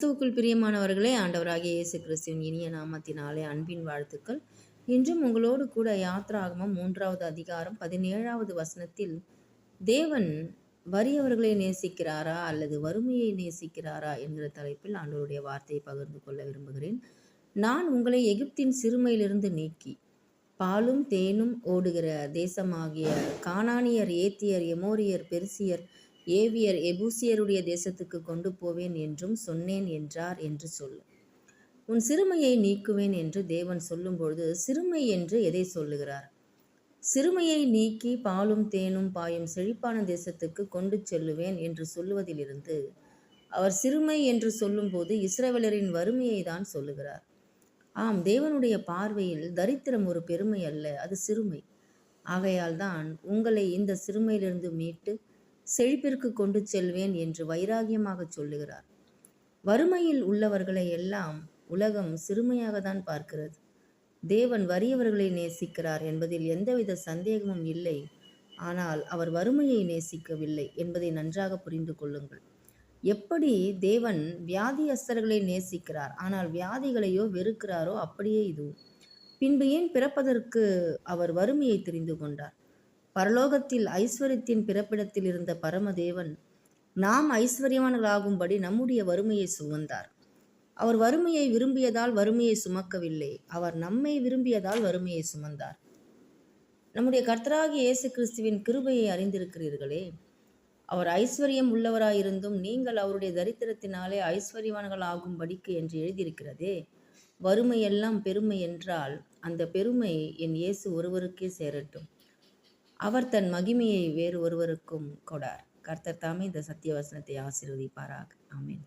கிறிஸ்துவுக்குள் பிரியமானவர்களே ஆண்டவராகிய இயேசு கிறிஸ்துவின் இனிய நாமத்தினாலே அன்பின் வாழ்த்துக்கள். இன்றும் உங்களோடு கூட யாத்ராகமம் மூன்றாவது அதிகாரம் பதினேழாவது வசனத்தில் தேவன் வறியவர்களை நேசிக்கிறாரா அல்லது வறுமையை நேசிக்கிறாரா? என்கிற தலைப்பில் ஆண்டவருடைய வார்த்தையை பகிர்ந்து கொள்ள விரும்புகிறேன். நான் உங்களை எகிப்தின் சிறுமையிலிருந்து நீக்கி பாலும் தேனும் ஓடுகிற தேசமாகிய கானானியர் ஏத்தியர் எமோரியர் பெருசியர் ஏவியர் எபூசியருடைய தேசத்துக்கு கொண்டு போவேன் என்றும் சொன்னேன் என்றார் என்று சொல். உன் சிறுமையை நீக்குவேன் என்று தேவன் சொல்லும்பொழுது சிறுமை என்று எதை சொல்லுகிறார்? சிறுமையை நீக்கி பாலும் தேனும் பாயும் செழிப்பான தேசத்துக்கு கொண்டு செல்லுவேன் என்று சொல்லுவதிலிருந்து அவர் சிறுமை என்று சொல்லும்போது இஸ்ரேவலரின் வறுமையை தான் சொல்லுகிறார். ஆம் தேவனுடைய பார்வையில் தரித்திரம் ஒரு பெருமை அல்ல அது சிறுமை. ஆகையால் தான் உங்களை இந்த சிறுமையிலிருந்து மீட்டு செழிப்பிற்கு கொண்டு செல்வேன் என்று வைராகியமாக சொல்லுகிறார். வறுமையில் உள்ளவர்களை எல்லாம் உலகம் சிறுமையாக தான் பார்க்கிறது. தேவன் வறியவர்களை நேசிக்கிறார் என்பதில் எந்தவித சந்தேகமும் இல்லை. ஆனால் அவர் வறுமையை நேசிக்கவில்லை என்பதை நன்றாக புரிந்து கொள்ளுங்கள். எப்படி தேவன் வியாதியஸ்தர்களை நேசிக்கிறார்? ஆனால் வியாதிகளையோ வெறுக்கிறாரோ? அப்படியே இதுவும் பின்பு ஏன் பிறப்பதற்கு அவர் வறுமையை தெரிந்து கொண்டார்? பரலோகத்தில் ஐஸ்வர்யத்தின் பிறப்பிடத்தில் இருந்த பரமதேவன் நாம் ஐஸ்வர்யவான்களாகும்படி நம்முடைய வறுமையை சுமந்தார். அவர் வறுமையை விரும்பியதால் வறுமையை சுமக்கவில்லை. அவர் நம்மை விரும்பியதால் வறுமையை சுமந்தார். நம்முடைய கர்த்தராகிய இயேசு கிறிஸ்துவின் கிருபையை அறிந்திருக்கிறீர்களே. அவர் ஐஸ்வர்யம் உள்ளவராயிருந்தும் நீங்கள் அவருடைய தரித்திரத்தினாலே ஐஸ்வர்யவான்கள் ஆகும்படிக்கு என்று எழுதியிருக்கிறதே. வறுமையெல்லாம் பெருமை என்றால் அந்த பெருமை என் இயேசு ஒருவருக்கே சேரட்டும். அவர் தன் மகிமையை வேறு ஒருவருக்கும் கொடார். கர்த்தர் தாமே இந்த சத்திய வசனத்தை ஆசீர்வதிப்பாராக. ஆமேன்.